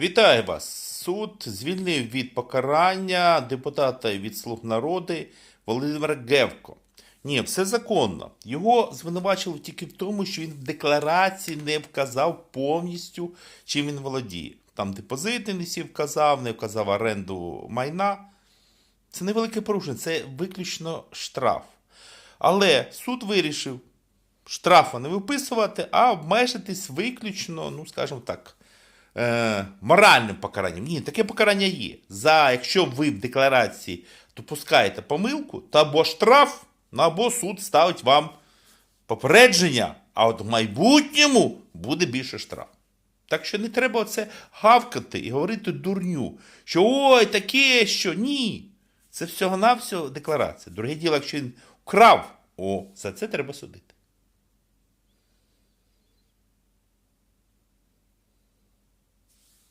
Вітаю вас! Суд звільнив від покарання депутата від Слуг народу Володимира Гевко. Ні, все законно. Його звинувачили тільки в тому, що він в декларації не вказав повністю, чим він володіє. Там депозити не всі вказав, не вказав оренду майна. Це невелике порушення, це виключно штраф. Але суд вирішив штрафа не виписувати, а обмежитись виключно, ну скажімо так, е, моральним покаранням. Ні, таке покарання є. За якщо ви в декларації допускаєте помилку, то або штраф, ну, або суд ставить вам попередження, а от в майбутньому буде більше штраф. Так що не треба оце гавкати і говорити дурню, що ой, таке, що ні. Це всього-навсього декларація. Друге діло, якщо він вкрав, о, за це треба судити.